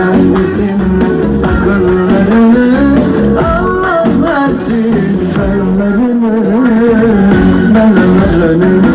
sensin Akıllarını Allah versin Ferlarını Belalarını